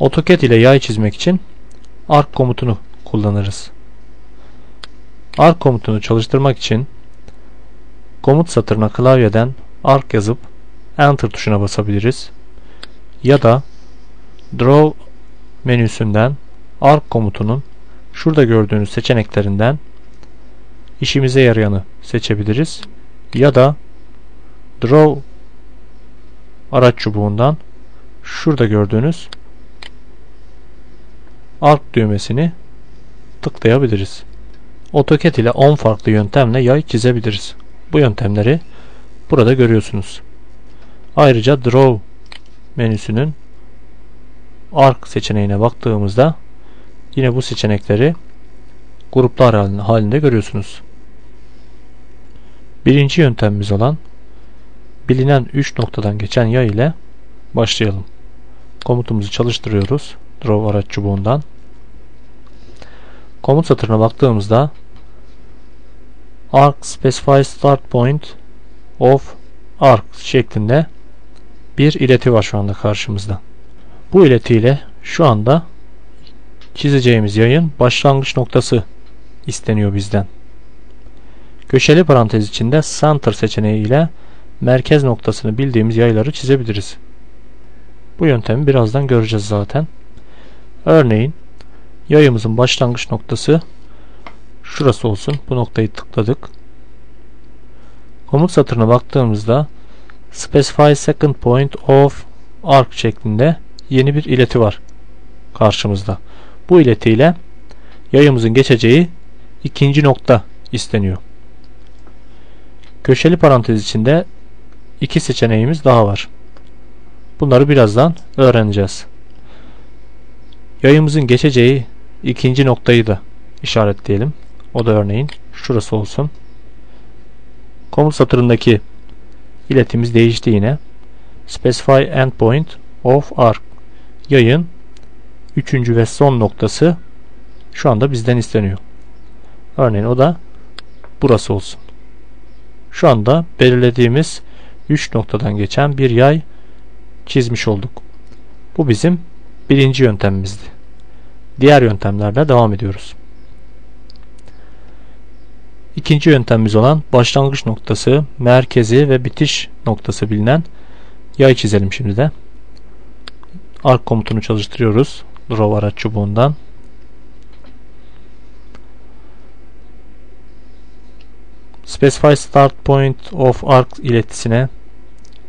AutoCAD ile yay çizmek için arc komutunu kullanırız. Arc komutunu çalıştırmak için komut satırına klavyeden arc yazıp enter tuşuna basabiliriz. Ya da draw menüsünden arc komutunun şurada gördüğünüz seçeneklerinden işimize yarayanı seçebiliriz. Ya da draw araç çubuğundan şurada gördüğünüz arc düğmesini tıklayabiliriz. AutoCAD ile 10 farklı yöntemle yay çizebiliriz. Bu yöntemleri burada görüyorsunuz. Ayrıca Draw menüsünün Arc seçeneğine baktığımızda yine bu seçenekleri gruplar halinde görüyorsunuz. Birinci yöntemimiz olan bilinen 3 noktadan geçen yay ile başlayalım. Komutumuzu çalıştırıyoruz. Draw araç çubuğundan. Komut satırına baktığımızda arc specify start point of arc şeklinde bir ileti var şu anda karşımızda. Bu iletiyle şu anda çizeceğimiz yayın başlangıç noktası isteniyor bizden. Köşeli parantez içinde center seçeneği ile merkez noktasını bildiğimiz yayları çizebiliriz. Bu yöntemi birazdan göreceğiz zaten. Örneğin yayımızın başlangıç noktası şurası olsun. Bu noktayı tıkladık. Komut satırına baktığımızda specify second point of arc şeklinde yeni bir ileti var karşımızda. Bu iletiyle yayımızın geçeceği ikinci nokta isteniyor. Köşeli parantez içinde iki seçeneğimiz daha var. Bunları birazdan öğreneceğiz. Yayımızın geçeceği ikinci noktayı da işaretleyelim. O da örneğin şurası olsun. Komut satırındaki iletimiz değişti yine. Specify endpoint of arc. Yayın üçüncü ve son noktası şu anda bizden isteniyor. Örneğin o da burası olsun. Şu anda belirlediğimiz 3 noktadan geçen bir yay çizmiş olduk. Bu bizim birinci yöntemimizdi. Diğer yöntemlerle devam ediyoruz. İkinci yöntemimiz olan başlangıç noktası, merkezi ve bitiş noktası bilinen yay çizelim şimdi de. Arc komutunu çalıştırıyoruz. Draw araç çubuğundan. Specify start point of arc iletisine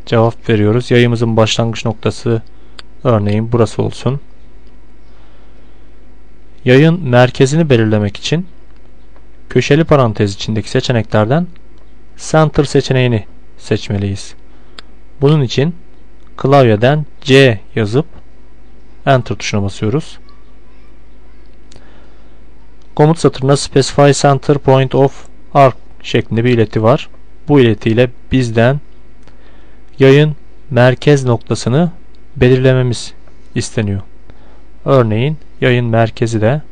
cevap veriyoruz. Yayımızın başlangıç noktası örneğin burası olsun. Yayın merkezini belirlemek için köşeli parantez içindeki seçeneklerden Center seçeneğini seçmeliyiz. Bunun için klavyeden C yazıp Enter tuşuna basıyoruz. Komut satırında Specify Center Point of Arc şeklinde bir ileti var. Bu iletiyle bizden yayın merkez noktasını belirlememiz isteniyor. Örneğin yayın merkezi de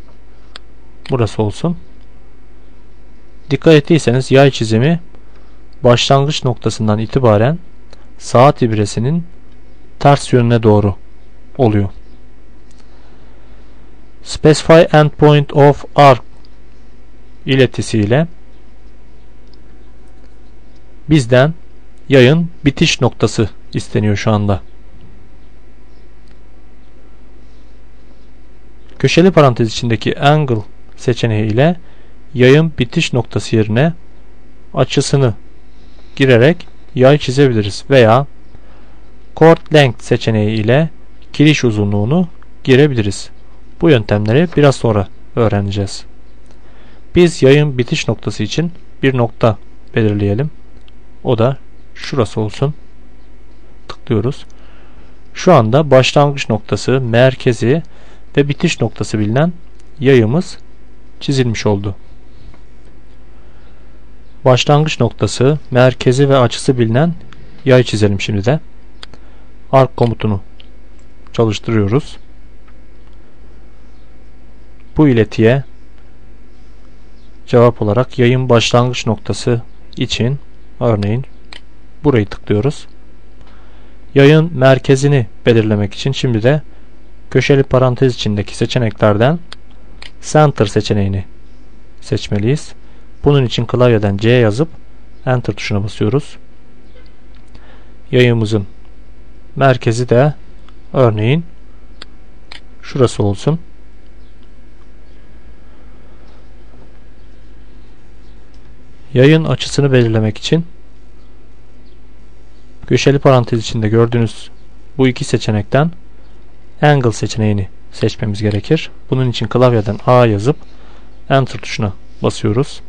burası olsun. Dikkat ettiyseniz yay çizimi başlangıç noktasından itibaren saat ibresinin ters yönüne doğru oluyor. Specify endpoint of arc iletisiyle bizden yayın bitiş noktası isteniyor şu anda. Köşeli parantez içindeki angle seçeneği ile yayın bitiş noktası yerine açısını girerek yay çizebiliriz veya chord length seçeneği ile kiriş uzunluğunu girebiliriz. Bu yöntemleri biraz sonra öğreneceğiz. Biz yayın bitiş noktası için bir nokta belirleyelim. O da şurası olsun. Tıklıyoruz. Şu anda başlangıç noktası, merkezi ve bitiş noktası bilinen yayımız çizilmiş oldu. Başlangıç noktası, merkezi ve açısı bilinen yay çizelim şimdi de. Arc komutunu çalıştırıyoruz. Bu iletiye cevap olarak yayın başlangıç noktası için örneğin burayı tıklıyoruz. Yayın merkezini belirlemek için şimdi de köşeli parantez içindeki seçeneklerden Center seçeneğini seçmeliyiz. Bunun için klavyeden C yazıp Enter tuşuna basıyoruz. Yayımızın merkezi de örneğin şurası olsun. Yayın açısını belirlemek için köşeli parantez içinde gördüğünüz bu iki seçenekten Angle seçeneğini seçmemiz gerekir. Bunun için klavyeden A yazıp Enter tuşuna basıyoruz.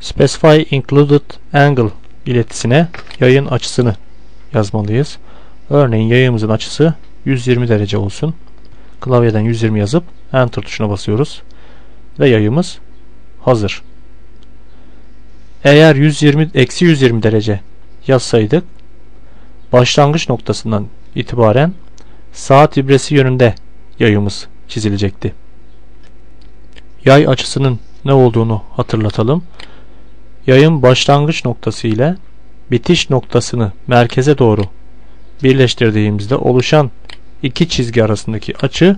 Specify Included Angle iletisine yayın açısını yazmalıyız. Örneğin yayımızın açısı 120 derece olsun. Klavyeden 120 yazıp Enter tuşuna basıyoruz. Ve yayımız hazır. Eğer 120 eksi 120 derece yazsaydık başlangıç noktasından itibaren saat ibresi yönünde yayımız çizilecekti. Yay açısının ne olduğunu hatırlatalım. Yayın başlangıç noktası ile bitiş noktasını merkeze doğru birleştirdiğimizde oluşan iki çizgi arasındaki açı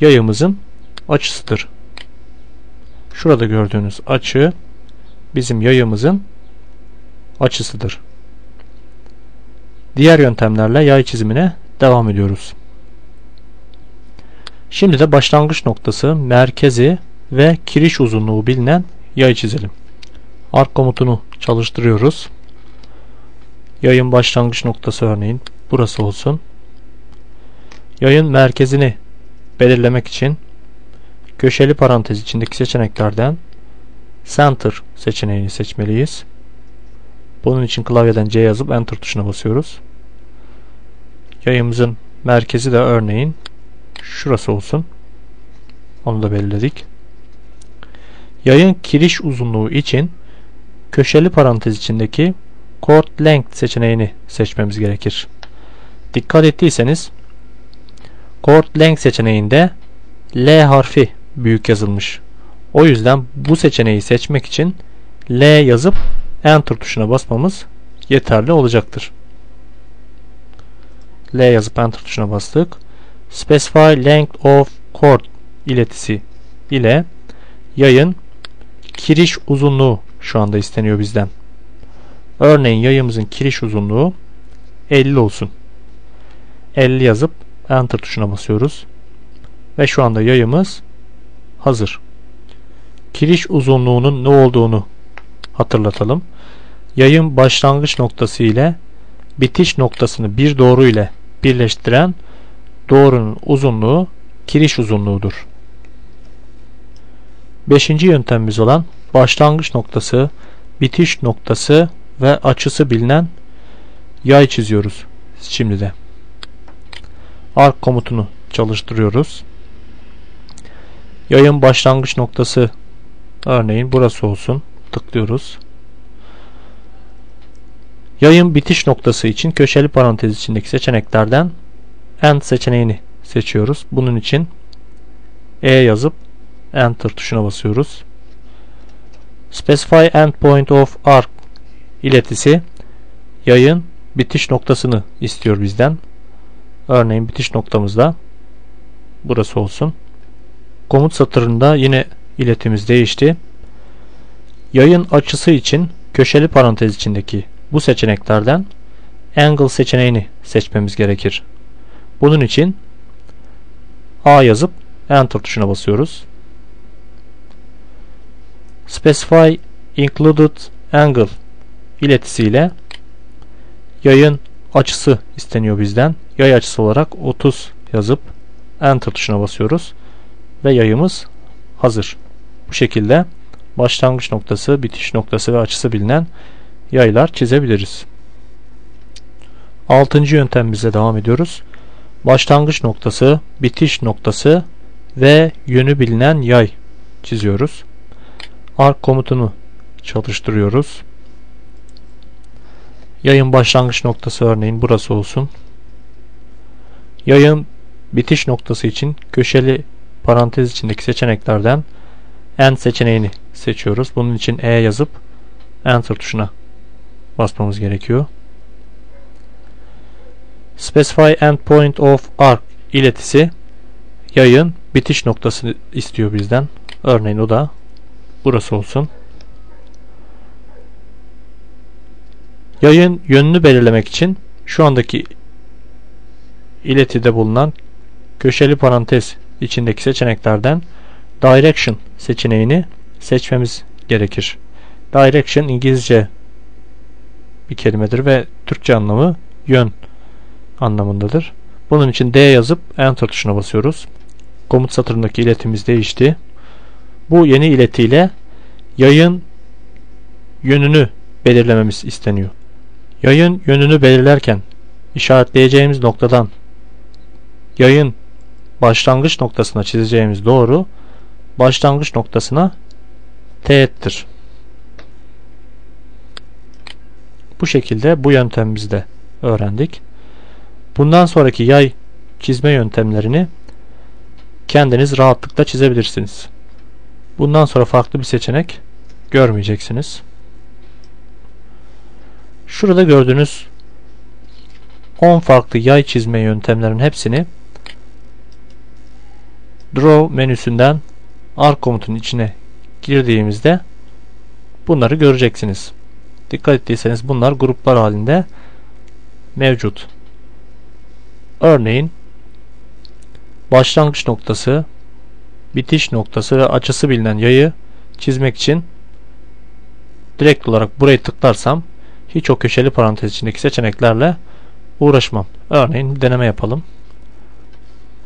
yayımızın açısıdır. Şurada gördüğünüz açı bizim yayımızın açısıdır. Diğer yöntemlerle yay çizimine devam ediyoruz. Şimdi de başlangıç noktası, merkezi ve kiriş uzunluğu bilinen yay çizelim. Ark komutunu çalıştırıyoruz. Yayın başlangıç noktası örneğin burası olsun. Yayın merkezini belirlemek için köşeli parantez içindeki seçeneklerden Center seçeneğini seçmeliyiz. Bunun için klavyeden C yazıp Enter tuşuna basıyoruz. Yayımızın merkezi de örneğin şurası olsun. Onu da belirledik. Yayın kiriş uzunluğu için köşeli parantez içindeki Chord Length seçeneğini seçmemiz gerekir. Dikkat ettiyseniz Chord Length seçeneğinde L harfi büyük yazılmış. O yüzden bu seçeneği seçmek için L yazıp Enter tuşuna basmamız yeterli olacaktır. L yazıp Enter tuşuna bastık. Specify Length of Chord iletisi ile yayın kiriş uzunluğu şu anda isteniyor bizden. Örneğin yayımızın kiriş uzunluğu 50 olsun. 50 yazıp Enter tuşuna basıyoruz. Ve şu anda yayımız hazır. Kiriş uzunluğunun ne olduğunu hatırlatalım. Yayın başlangıç noktası ile bitiş noktasını bir doğru ile birleştiren doğrunun uzunluğu kiriş uzunluğudur. Beşinci yöntemimiz olan başlangıç noktası, bitiş noktası ve açısı bilinen yay çiziyoruz şimdi de. Arc komutunu çalıştırıyoruz. Yayın başlangıç noktası örneğin burası olsun. Tıklıyoruz. Yayın bitiş noktası için köşeli parantez içindeki seçeneklerden End seçeneğini seçiyoruz. Bunun için E yazıp Enter tuşuna basıyoruz. Specify Endpoint of Arc iletisi yayın bitiş noktasını istiyor bizden. Örneğin bitiş noktamızda burası olsun. Komut satırında yine iletimiz değişti. Yayın açısı için köşeli parantez içindeki bu seçeneklerden Angle seçeneğini seçmemiz gerekir. Bunun için A yazıp Enter tuşuna basıyoruz. Specify Included Angle iletisiyle yayın açısı isteniyor bizden. Yay açısı olarak 30 yazıp Enter tuşuna basıyoruz. Ve yayımız hazır. Bu şekilde başlangıç noktası, bitiş noktası ve açısı bilinen yaylar çizebiliriz. Altıncı yöntemimize devam ediyoruz. Başlangıç noktası, bitiş noktası ve yönü bilinen yay çiziyoruz. Arc komutunu çalıştırıyoruz. Yayın başlangıç noktası örneğin burası olsun. Yayın bitiş noktası için köşeli parantez içindeki seçeneklerden End seçeneğini seçiyoruz. Bunun için E yazıp Enter tuşuna basmamız gerekiyor. Specify endpoint of arc iletisi yayın bitiş noktasını istiyor bizden. Örneğin o da burası olsun. Yayın yönünü belirlemek için şu andaki iletide bulunan köşeli parantez içindeki seçeneklerden Direction seçeneğini seçmemiz gerekir. Direction İngilizce bir kelimedir ve Türkçe anlamı yön anlamındadır. Bunun için D yazıp Enter tuşuna basıyoruz. Komut satırındaki iletimiz değişti. Bu yeni iletiyle yayın yönünü belirlememiz isteniyor. Yayın yönünü belirlerken işaretleyeceğimiz noktadan yayın başlangıç noktasına çizeceğimiz doğru başlangıç noktasına teğettir. Bu şekilde bu yöntemimizi de öğrendik. Bundan sonraki yay çizme yöntemlerini kendiniz rahatlıkla çizebilirsiniz. Bundan sonra farklı bir seçenek görmeyeceksiniz. Şurada gördüğünüz 10 farklı yay çizme yöntemlerinin hepsini Draw menüsünden Arc komutunun içine girdiğimizde bunları göreceksiniz. Dikkat ettiyseniz bunlar gruplar halinde mevcut. Örneğin başlangıç noktası, bitiş noktası ve açısı bilinen yayı çizmek için direkt olarak burayı tıklarsam hiç o köşeli parantez içindeki seçeneklerle uğraşmam. Örneğin bir deneme yapalım.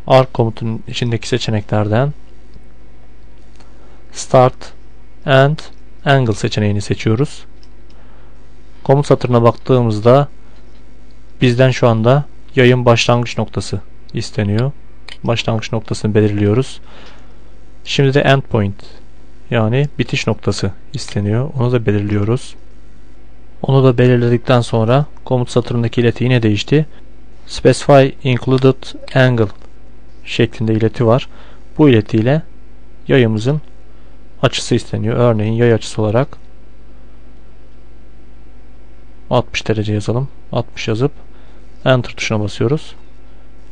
Arc komutunun içindeki seçeneklerden Start and Angle seçeneğini seçiyoruz. Komut satırına baktığımızda bizden şu anda yayın başlangıç noktası isteniyor. Başlangıç noktasını belirliyoruz. Şimdi de endpoint yani bitiş noktası isteniyor. Onu da belirliyoruz. Onu da belirledikten sonra komut satırındaki ileti yine değişti. Specify included angle şeklinde ileti var. Bu iletiyle yayımızın açısı isteniyor. Örneğin yay açısı olarak 60 derece yazalım. 60 yazıp Enter tuşuna basıyoruz.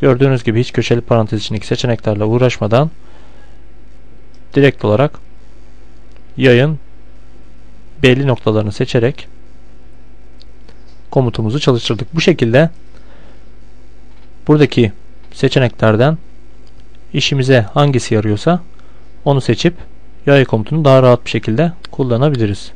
Gördüğünüz gibi hiç köşeli parantez içindeki seçeneklerle uğraşmadan direkt olarak yayın belli noktalarını seçerek komutumuzu çalıştırdık. Bu şekilde buradaki seçeneklerden işimize hangisi yarıyorsa onu seçip yay komutunu daha rahat bir şekilde kullanabiliriz.